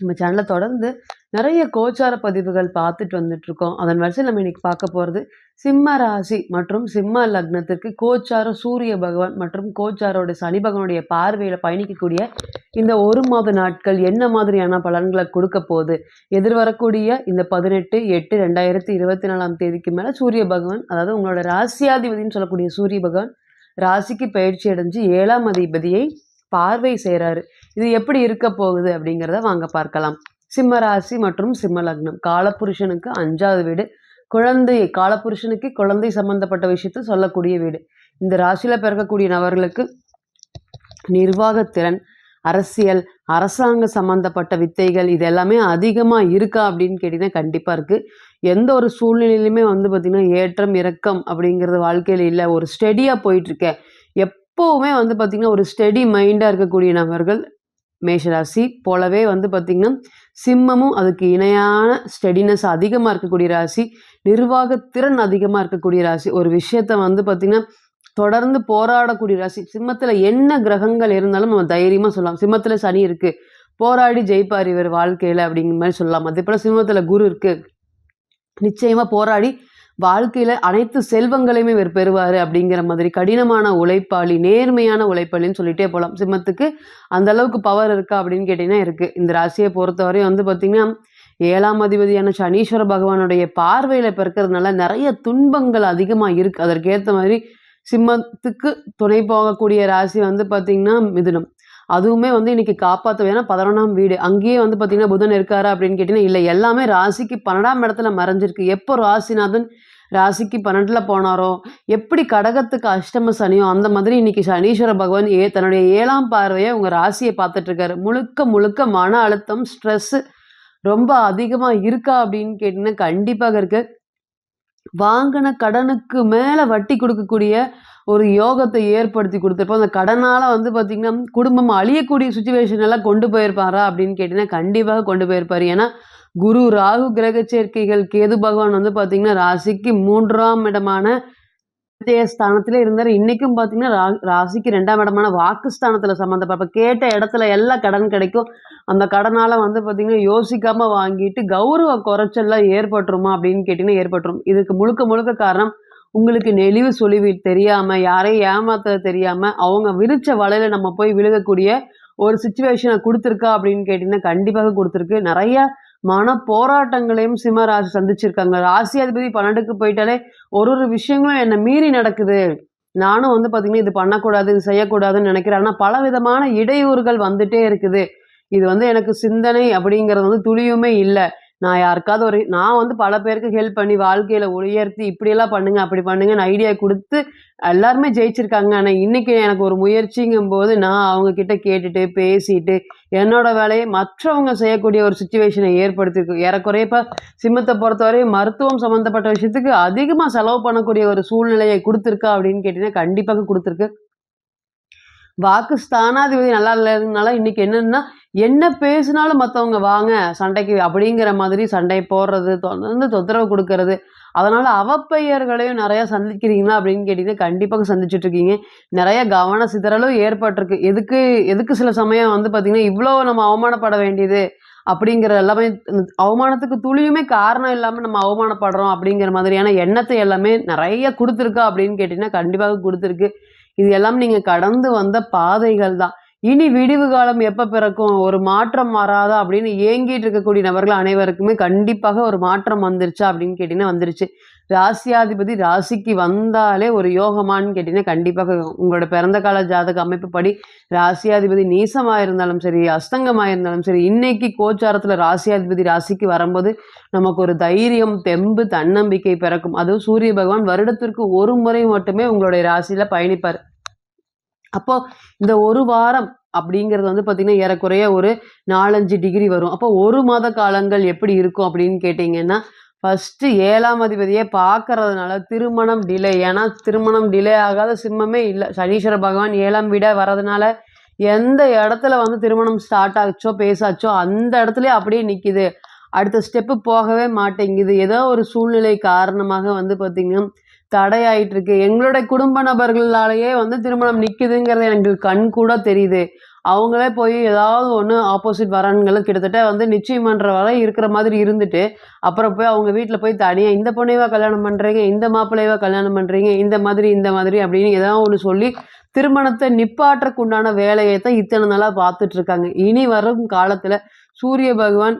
நம்ம சேனலை தொடர்ந்து நிறைய கோச்சார பதிவுகள் பார்த்துட்டு வந்துட்டு இருக்கோம் அதன் வரிசையில் நம்ம இன்னைக்கு பார்க்க போகிறது சிம்ம ராசி மற்றும் சிம்ம லக்னத்திற்கு கோச்சார சூரிய பகவான் மற்றும் கோச்சாரோட சனி பகவானுடைய பார்வையில் பயணிக்கக்கூடிய இந்த ஒரு மாத நாட்கள் என்ன மாதிரியான பலன்களை கொடுக்க போகுது? எதிர்வரக்கூடிய இந்த பதினெட்டு எட்டு ரெண்டாயிரத்தி இருபத்தி நாலாம் தேதிக்கு மேலே சூரிய பகவான் அதாவது உங்களோட ராசியாதிபதினு சொல்லக்கூடிய சூரிய பகவான் ராசிக்கு பயிற்சி அடைஞ்சு ஏழாம் அதிபதியை பார்வை செய்கிறாரு இது எப்படி இருக்க போகுது அப்படிங்கிறத வாங்க பார்க்கலாம். சிம்ம ராசி மற்றும் சிம்ம லக்னம். காலப்புருஷனுக்கு அஞ்சாவது வீடு. குழந்தை காலப்புருஷனுக்கு குழந்தை சம்பந்தப்பட்ட விஷயத்த சொல்லக்கூடிய வீடு. இந்த ராசியில் பிறக்கக்கூடிய நபர்களுக்கு நிர்வாகத்திறன் அரசியல் அரசாங்க சம்மந்தப்பட்ட வித்தைகள் இது எல்லாமே அதிகமாக இருக்கா அப்படின்னு கேட்டிங்கன்னா கண்டிப்பாக இருக்குது எந்த ஒரு சூழ்நிலையிலுமே வந்து பார்த்திங்கன்னா ஏற்றம் இறக்கம் அப்படிங்கிறது வாழ்க்கையில் இல்லை. ஒரு ஸ்டெடியாக போயிட்டுருக்கேன் எப்போவுமே வந்து பார்த்திங்கன்னா ஒரு ஸ்டெடி மைண்டாக இருக்கக்கூடிய நபர்கள் மேஷராசி போலவே வந்து பார்த்திங்கன்னா சிம்மமும் அதுக்கு இணையான ஸ்டெடினஸ் அதிகமாக இருக்கக்கூடிய ராசி நிர்வாகத்திறன் அதிகமாக இருக்கக்கூடிய ராசி. ஒரு விஷயத்தை வந்து பார்த்திங்கன்னா தொடர்ந்து போராடக்கூடிய ராசி. சிம்மத்தில் என்ன கிரகங்கள் இருந்தாலும் நம்ம தைரியமாக சொல்லலாம். சிம்மத்தில் சனி இருக்குது போராடி ஜெயிப்பார் இவர் வாழ்க்கையில் அப்படிங்கிற மாதிரி சொல்லலாம். அதே போல் சிம்மத்தில் குரு இருக்குது நிச்சயமாக போராடி வாழ்க்கையில் அனைத்து செல்வங்களையுமே இவர் பெறுவார் அப்படிங்கிற மாதிரி கடினமான உழைப்பாளி நேர்மையான உழைப்பாளின்னு சொல்லிட்டே போகலாம் சிம்மத்துக்கு அந்த அளவுக்கு பவர் இருக்கா அப்படின்னு கேட்டிங்கன்னா இருக்குது இந்த ராசியை பொறுத்தவரையும் வந்து பார்த்திங்கன்னா ஏழாம் அதிபதியான சனீஸ்வர பகவானுடைய பார்வையில் பிறக்கிறதுனால நிறைய துன்பங்கள் அதிகமாக இருக்குது அதற்கேற்ற மாதிரி சிம்மத்துக்கு துணை போகக்கூடிய ராசி வந்து பார்த்திங்கன்னா மிதுனம். அதுவுமே வந்து இன்னைக்கு காப்பாற்ற ஏன்னா பதினொன்றாம் வீடு. அங்கேயே வந்து பார்த்திங்கன்னா புதன் இருக்காரா அப்படின்னு கேட்டிங்கன்னா இல்லை எல்லாமே ராசிக்கு பன்னெண்டாம் இடத்துல மறைஞ்சிருக்கு. எப்போ ராசிநாதன் ராசிக்கு பன்னெண்டில் போனாரோ எப்படி கடகத்துக்கு அஷ்டம சனியோ அந்த மாதிரி இன்றைக்கி சனீஸ்வர பகவான் ஏ தன்னுடைய ஏழாம் பார்வையை உங்கள் ராசியை பார்த்துட்ருக்காரு முழுக்க முழுக்க மன அழுத்தம் ஸ்ட்ரெஸ்ஸு ரொம்ப அதிகமாக இருக்கா அப்படின்னு கேட்டிங்கன்னா கண்டிப்பாக இருக்குது வாங்கின கடனுக்கு மேலே வட்டி கொடுக்கக்கூடிய ஒரு யோகத்தை ஏற்படுத்தி கொடுத்துருப்போம் அந்த கடனால் வந்து பார்த்திங்கன்னா குடும்பம் அழியக்கூடிய சுச்சுவேஷன் எல்லாம் கொண்டு போயிருப்பாரா அப்படின்னு கேட்டிங்கன்னா கண்டிப்பாக கொண்டு போயிருப்பார். ஏன்னா குரு ராகு கிரக சேர்க்கைகள் கேது பகவான் வந்து பார்த்திங்கன்னா ராசிக்கு மூன்றாம் இடமான ஸ்தானத்திலே இருந்தார். இன்றைக்கும் பார்த்தீங்கன்னா ரா ராசிக்கு ரெண்டாம் இடமான வாக்கு ஸ்தானத்தில் சம்மந்தப்பட்ட கேட்ட இடத்துல எல்லா கடன் கிடைக்கும். அந்த கடனால் வந்து பார்த்திங்கன்னா யோசிக்காமல் வாங்கிட்டு கௌரவ குறைச்சல்லாம் ஏற்பட்டுருமா அப்படின்னு கேட்டிங்கன்னா ஏற்பட்டுரும். இதுக்கு முழுக்க முழுக்க காரணம் உங்களுக்கு நெளிவு சொலிவு தெரியாமல் யாரையும் ஏமாத்த தெரியாமல் அவங்க விரிச்ச வலையில் நம்ம போய் விழுகக்கூடிய ஒரு சுச்சுவேஷனை கொடுத்துருக்கா அப்படின்னு கேட்டிங்கன்னா கண்டிப்பாக கொடுத்துருக்கு. நிறைய மன போராட்டங்களையும் சிம்ம ராசி சந்திச்சிருக்காங்க. ராசி அதிபதி பன்னெண்டுக்கு போயிட்டாலே ஒரு ஒரு விஷயங்களும் என்னை மீறி நடக்குது. நானும் வந்து பார்த்திங்கன்னா இது பண்ணக்கூடாது இது செய்யக்கூடாதுன்னு நினைக்கிறேன். ஆனால் பல விதமான இடையூறுகள் வந்துட்டே இருக்குது. இது வந்து எனக்கு சிந்தனை அப்படிங்கிறது வந்து துளியுமே இல்லை. நான் யாருக்காவது ஒரு நான் வந்து பல பேருக்கு ஹெல்ப் பண்ணி வாழ்க்கையில் உயர்த்தி இப்படியெல்லாம் பண்ணுங்க அப்படி பண்ணுங்கன்னு ஐடியா கொடுத்து எல்லாருமே ஜெயிச்சிருக்காங்க. ஆனால் இன்றைக்கி எனக்கு ஒரு முயற்சிங்கும் போது நான் அவங்கக்கிட்ட கேட்டுட்டு பேசிட்டு என்னோட வேலையை மற்றவங்க செய்யக்கூடிய ஒரு சுச்சுவேஷனை ஏற்படுத்திருக்கு. ஏறக்குறைய இப்போ சிம்மத்தை பொறுத்தவரையும் மருத்துவம் சம்மந்தப்பட்ட விஷயத்துக்கு அதிகமாக செலவு பண்ணக்கூடிய ஒரு சூழ்நிலையை கொடுத்துருக்கா அப்படின்னு கேட்டிங்கன்னா கண்டிப்பாக கொடுத்துருக்கு. வாக்கு ஸ்தானாதிபதி நல்லா இல்லைனால இன்னைக்கு என்னன்னா என்ன பேசினாலும் மற்றவங்க வாங்க சண்டைக்கு அப்படிங்கிற மாதிரி சண்டை போடுறது தொடர்ந்து தொந்தரவு கொடுக்கறது. அதனால் அவப்பெயர்களையும் நிறையா சந்திக்கிறீங்களா அப்படின்னு கேட்டிங்கன்னா கண்டிப்பாக சந்திச்சுட்டு இருக்கீங்க. நிறைய கவன சிதறலும் ஏற்பட்டிருக்கு. எதுக்கு எதுக்கு சில சமயம் வந்து பார்த்திங்கன்னா இவ்வளோ நம்ம அவமானப்பட வேண்டியது அப்படிங்கிற எல்லாமே அவமானத்துக்கு துளியுமே காரணம் இல்லாமல் நம்ம அவமானப்படுறோம் அப்படிங்கிற மாதிரியான எண்ணத்தை எல்லாமே நிறைய கொடுத்துருக்கா அப்படின்னு கேட்டிங்கன்னா கண்டிப்பாக கொடுத்துருக்கு. இது எல்லாம் நீங்கள் கடந்து வந்த பாதைகள் தான். இனி விடிவு காலம் எப்போ பிறக்கும்? ஒரு மாற்றம் வராதா அப்படின்னு ஏங்கிட்டு இருக்கக்கூடிய நபர்கள் அனைவருக்குமே கண்டிப்பாக ஒரு மாற்றம் வந்துருச்சா? அப்படின்னு கேட்டிங்கன்னா வந்துருச்சு. ராசியாதிபதி ராசிக்கு வந்தாலே ஒரு யோகமானு கேட்டிங்கன்னா கண்டிப்பாக உங்களோட பிறந்த கால ஜாதக அமைப்புப்படி ராசியாதிபதி நீசமாக இருந்தாலும் சரி அஸ்தங்கமாக இருந்தாலும் சரி இன்னைக்கு கோச்சாரத்தில் ராசியாதிபதி ராசிக்கு வரும்போது நமக்கு ஒரு தைரியம் தெம்பு தன்னம்பிக்கை பிறக்கும். அதுவும் சூரிய பகவான் வருடத்திற்கு ஒரு முறை மட்டுமே உங்களுடைய ராசியில் பயணிப்பார். அப்போ இந்த ஒரு வாரம் அப்படிங்கிறது வந்து பார்த்திங்கன்னா ஏறக்குறைய ஒரு நாலஞ்சு டிகிரி வரும். அப்போ ஒரு மாத காலங்கள் எப்படி இருக்கும் அப்படின்னு கேட்டிங்கன்னா ஃபஸ்ட்டு ஏழாம் அதிபதியை பார்க்கறதுனால திருமணம் டிலே ஏன்னா திருமணம் டிலே ஆகாத சிம்மமே இல்லை. சனீஸ்வர பகவான் ஏழாம் வீடாக வர்றதுனால எந்த இடத்துல வந்து திருமணம் ஸ்டார்ட் ஆச்சோ பேசாச்சோ அந்த இடத்துலயே அப்படியே நிற்கிது அடுத்த ஸ்டெப்பு போகவே மாட்டேங்குது. ஏதோ ஒரு சூழ்நிலை காரணமாக வந்து பார்த்திங்கன்னா தடையாயிட்டு இருக்கு எங்களுடைய குடும்ப நபர்களாலேயே வந்து திருமணம் நிற்குதுங்கிறது எனக்கு கண் கூட தெரியுது. அவங்களே போய் ஏதாவது ஒன்று ஆப்போசிட் வரன்களை கிட்டத்தட்ட வந்து நிச்சயம் பண்ணுற வரை இருக்கிற மாதிரி இருந்துட்டு அப்புறம் போய் அவங்க வீட்டில் போய் தனியாக இந்த பொண்ணைவா கல்யாணம் பண்ணுறீங்க இந்த மாப்பிள்ளைவா கல்யாணம் பண்ணுறீங்க இந்த மாதிரி இந்த மாதிரி அப்படின்னு ஏதாவது ஒன்று சொல்லி திருமணத்தை நிப்பாட்டுறக்குண்டான வேலையை தான் இத்தனை நாளாக பார்த்துட்ருக்காங்க இனி வரும் காலத்தில் சூரிய பகவான்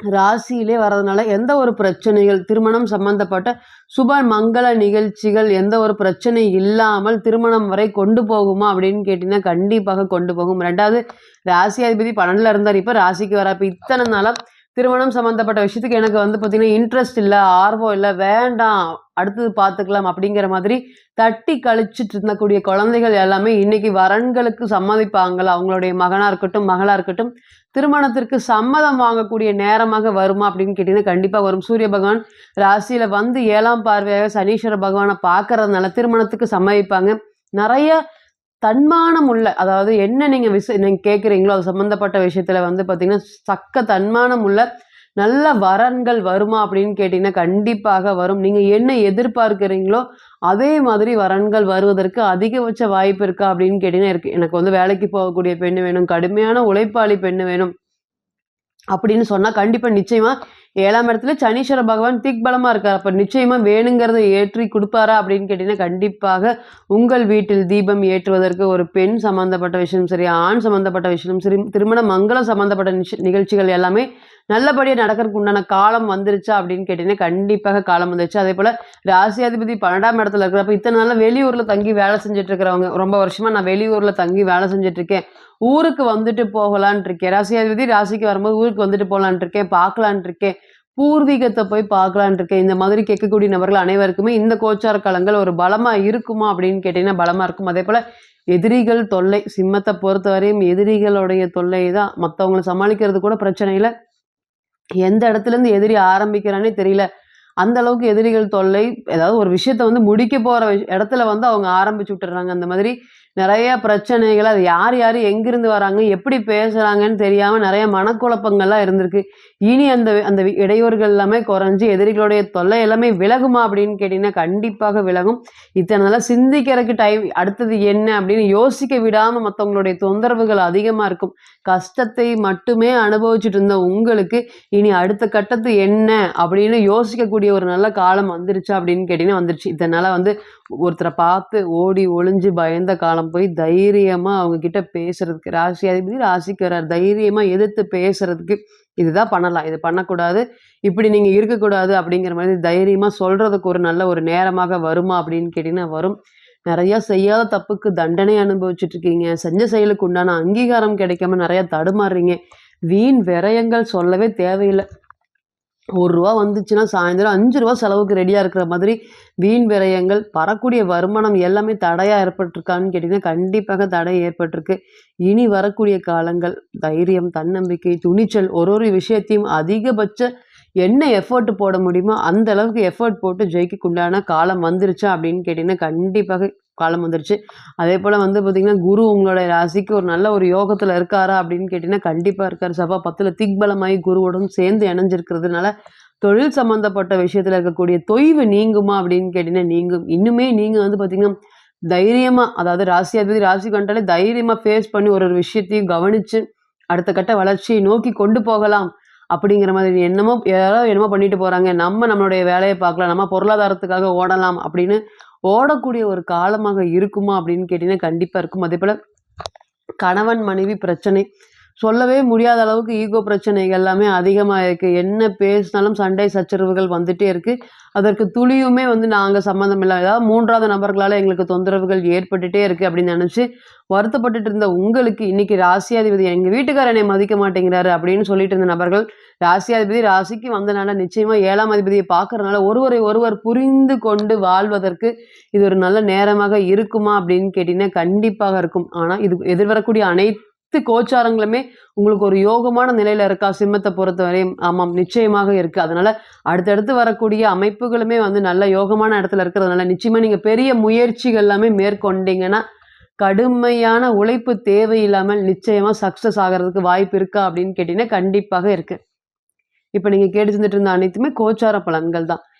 ராசியிலே வர்றதுனால எந்த ஒரு பிரச்சனைகள் திருமணம் சம்பந்தப்பட்ட சுப மங்கள நிகழ்ச்சிகள் எந்த ஒரு பிரச்சனை இல்லாமல் திருமணம் வரை கொண்டு போகுமா அப்படின்னு கேட்டிங்கன்னா கண்டிப்பாக கொண்டு போகும். ரெண்டாவது ராசியாதிபதி பன்னெண்டில் இருந்தார். இப்போ ராசிக்கு வர இப்போ இத்தனை நாளாக திருமணம் சம்மந்தப்பட்ட விஷயத்துக்கு எனக்கு வந்து பார்த்திங்கன்னா இன்ட்ரெஸ்ட் இல்லை ஆர்வம் இல்லை வேண்டாம் அடுத்தது பார்த்துக்கலாம் அப்படிங்கிற மாதிரி தட்டி கழிச்சிட்டு இருந்தக்கூடிய குழந்தைகள் எல்லாமே இன்னைக்கு வரன்களுக்கு சம்மதிப்பாங்களா? அவங்களுடைய மகனாக இருக்கட்டும் மகளாக இருக்கட்டும் திருமணத்திற்கு சம்மதம் வாங்கக்கூடிய நேரமாக வருமா அப்படின்னு கேட்டிங்கன்னா கண்டிப்பாக வரும். சூரிய பகவான் ராசியில் வந்து ஏழாம் பார்வையாக சனீஸ்வர பகவானை பார்க்கறதுனால திருமணத்துக்கு சம்மதிப்பாங்க. நிறைய தன்மானம் உள்ள அதாவது என்ன நீங்கள் விஷ நீங்கள் கேட்குறீங்களோ அது சம்மந்தப்பட்ட விஷயத்தில் வந்து பார்த்திங்கன்னா சக்க தன்மானம் உள்ள நல்ல வரன்கள் வருமா அப்படின்னு கேட்டிங்கன்னா கண்டிப்பாக வரும். நீங்கள் என்ன எதிர்பார்க்குறீங்களோ அதே மாதிரி வரன்கள் வருவதற்கு அதிகபட்ச வாய்ப்பு இருக்கா அப்படின்னு கேட்டிங்கன்னா இருக்குது எனக்கு வந்து வேலைக்கு போகக்கூடிய பெண்ணு வேணும் கடுமையான உழைப்பாளி பெண்ணு வேணும் அப்படின்னு சொன்னால் கண்டிப்பாக நிச்சயமாக ஏழாம் இடத்துல சனீஸ்வர பகவான் திக்பலமாக இருக்கார். அப்போ நிச்சயமாக வேணுங்கிறத ஏற்றி கொடுப்பாரா அப்படின்னு கேட்டிங்கன்னா கண்டிப்பாக உங்கள் வீட்டில் தீபம் ஏற்றுவதற்கு ஒரு பெண் சம்மந்தப்பட்ட விஷயம் சரி ஆண் சம்மந்தப்பட்ட விஷயம் சரி திருமண மங்களம் சம்மந்தப்பட்ட நிகழ்ச்சிகள் எல்லாமே நல்லபடியாக நடக்கிறதுக்கு உண்டான காலம் வந்துருச்சா அப்படின்னு கேட்டிங்கன்னா கண்டிப்பாக காலம் வந்துருச்சு. அதே போல் ராசியாதிபதி பன்னெண்டாம் இடத்துல இருக்கிறப்ப இத்தனை நாளில் வெளியூரில் தங்கி வேலை செஞ்சுட்டு இருக்கிறவங்க ரொம்ப வருஷமாக நான் வெளியூரில் தங்கி வேலை செஞ்சுட்டு இருக்கேன் ஊருக்கு வந்துட்டு போகலான் இருக்கேன். ராசியாதிபதி ராசிக்கு வரும்போது ஊருக்கு வந்துட்டு போகலான் இருக்கேன் பார்க்கலான் இருக்கேன். பூர்வீகத்தை போய் பார்க்கலான் இருக்கேன். இந்த மாதிரி கேட்கக்கூடிய நபர்கள் அனைவருக்குமே இந்த கோச்சார காலங்கள் ஒரு பலமா இருக்குமா அப்படின்னு கேட்டிங்கன்னா பலமா இருக்கும். அதே போல எதிரிகள் தொல்லை சிம்மத்தை பொறுத்தவரையும் எதிரிகளுடைய தொல்லை தான் மற்றவங்களை சமாளிக்கிறது கூட பிரச்சனை இல்லை. எந்த இடத்துல இருந்து எதிரி ஆரம்பிக்கிறானே தெரியல. அந்த அளவுக்கு எதிரிகள் தொல்லை ஏதாவது ஒரு விஷயத்த வந்து முடிக்க போற இடத்துல வந்து அவங்க ஆரம்பிச்சு விட்டுறாங்க அந்த மாதிரி நிறைய பிரச்சனைகள் அது யார் யார் எங்கிருந்து வராங்க எப்படி பேசுகிறாங்கன்னு தெரியாமல் நிறைய மனக்குழப்பங்கள்லாம் இருந்திருக்கு. இனி அந்த அந்த இடையூறுகள் எல்லாமே குறைஞ்சி எதிரிகளுடைய தொல்லை எல்லாமே விலகுமா அப்படின்னு கேட்டிங்கன்னா கண்டிப்பாக விலகும். இத்தனை நாளாக சிந்திக்கிறதுக்கு டைம் அடுத்தது என்ன அப்படின்னு யோசிக்க விடாமல் மற்றவங்களுடைய தொந்தரவுகள் அதிகமாக இருக்கும். கஷ்டத்தை மட்டுமே அனுபவிச்சுட்டு இருந்த உங்களுக்கு இனி அடுத்த கட்டத்து என்ன அப்படின்னு யோசிக்கக்கூடிய ஒரு நல்ல காலம் வந்துருச்சு அப்படின்னு கேட்டிங்கன்னா வந்துருச்சு. இதனால் வந்து ஒருத்தரை பார்த்து ஓடி ஒளிஞ்சு பயந்த காலம் போய் தைரியமா அவங்க கிட்ட பேசுறதுக்கு ராசி அதிபதி ராசிக்கு வர்றார். தைரியமா எதிர்த்து பேசுறதுக்கு இதுதான் பண்ணலாம். இது பண்ணக்கூடாது இப்படி நீங்க இருக்கக்கூடாது அப்படிங்கிற மாதிரி தைரியமா சொல்றதுக்கு ஒரு நல்ல ஒரு நேரமாக வருமா அப்படின்னு கேட்டீங்கன்னா வரும். நிறைய செய்யாத தப்புக்கு தண்டனை அனுபவிச்சுட்டு இருக்கீங்க. செஞ்ச செயலுக்கு உண்டான அங்கீகாரம் கிடைக்காம நிறைய தடுமாறுறீங்க. வீண் விரயங்கள் சொல்லவே தேவையில்லை. ஒரு ரூபா வந்துச்சுன்னா சாயந்தரம் அஞ்சு ரூபா செலவுக்கு ரெடியாக இருக்கிற மாதிரி வீண் விரயங்கள் வரக்கூடிய வருமானம் எல்லாமே தடையாக ஏற்பட்டிருக்கான்னு கேட்டிங்கன்னா கண்டிப்பாக தடை ஏற்பட்டிருக்கு. இனி வரக்கூடிய காலங்கள் தைரியம் தன்னம்பிக்கை துணிச்சல் ஒரு ஒரு விஷயத்தையும் அதிகபட்ச என்ன எஃபர்ட் போட முடியுமோ அந்த அளவுக்கு எஃபர்ட் போட்டு ஜெயிக்கக்குண்டான காலம் வந்துருச்சா அப்படின்னு கேட்டிங்கன்னா கண்டிப்பாக காலம் வந்துருச்சு. அதே போல் வந்து பார்த்திங்கன்னா குரு உங்களுடைய ராசிக்கு ஒரு நல்ல ஒரு யோகத்தில் இருக்காரா அப்படின்னு கேட்டிங்கன்னா கண்டிப்பாக இருக்கார் சபா பத்தில் திக்பலமாகி குருவுடன் சேர்ந்து இணைஞ்சிருக்கிறதுனால தொழில் சம்மந்தப்பட்ட விஷயத்தில் இருக்கக்கூடிய தொய்வு நீங்குமா அப்படின்னு கேட்டிங்கன்னா நீங்கும். இன்னுமே நீங்கள் வந்து பார்த்திங்கன்னா தைரியமாக அதாவது ராசி அதிபதி ராசி கண்டாலே தைரியமாக ஃபேஸ் பண்ணி ஒரு ஒரு விஷயத்தையும் கவனித்து அடுத்த கட்ட வளர்ச்சியை நோக்கி கொண்டு போகலாம் அப்படிங்கிற மாதிரி என்னமோ யாரோ என்னமோ பண்ணிட்டு போகிறாங்க நம்ம நம்மளுடைய வேலையை பார்க்கலாம். நம்ம பொருளாதாரத்துக்காக ஓடலாம் அப்படின்னு ஓடக்கூடிய ஒரு காலமாக இருக்குமா அப்படின்னு கேட்டிங்கன்னா கண்டிப்பாக இருக்கும். அதே போல் கணவன் மனைவி பிரச்சனை சொல்லவே முடியாத அளவுக்கு ஈகோ பிரச்சனைகள் எல்லாமே அதிகமாக இருக்குது என்ன பேசினாலும் சண்டை சச்சரவுகள் வந்துட்டே இருக்குது அதற்கு துளியுமே வந்து நாங்கள் சம்மந்தம் இல்லை ஏதாவது மூன்றாவது நபர்களால் எங்களுக்கு தொந்தரவுகள் ஏற்பட்டுட்டே இருக்குது அப்படின்னு நினச்சி வருத்தப்பட்டுட்டு இருந்த உங்களுக்கு இன்றைக்கி ராசியாதிபதி எங்கள் வீட்டுக்காரர் என்னை மதிக்க மாட்டேங்கிறாரு அப்படின்னு சொல்லிட்டு இருந்த நபர்கள் ராசியாதிபதி ராசிக்கு வந்தனால நிச்சயமாக ஏழாம் அதிபதியை பார்க்குறதுனால ஒருவரை ஒருவர் புரிந்து கொண்டு வாழ்வதற்கு இது ஒரு நல்ல நேரமாக இருக்குமா அப்படின்னு கேட்டிங்கன்னா கண்டிப்பாக இருக்கும். ஆனால் இது எதிர்வரக்கூடிய அனைத்து அனைத்து கோச்சாரங்களுமே உங்களுக்கு ஒரு யோகமான நிலையில இருக்கா? சிம்மத்தை பொறுத்தவரையும். ஆமாம் நிச்சயமாக இருக்கு. அதனால அடுத்தடுத்து வரக்கூடிய அமைப்புகளுமே வந்து நல்ல யோகமான இடத்துல இருக்கிறதுனால நிச்சயமா நீங்க பெரிய முயற்சிகள் எல்லாமே மேற்கொண்டீங்கன்னா கடுமையான உழைப்பு தேவையில்லாமல் நிச்சயமா சக்சஸ் ஆகிறதுக்கு வாய்ப்பு இருக்கா? அப்படின்னு கேட்டீங்கன்னா கண்டிப்பாக இருக்கு. இப்போ நீங்க கேட்டு செஞ்சுட்டு இருந்த அனைத்துமே கோச்சார பலன்கள் தான்.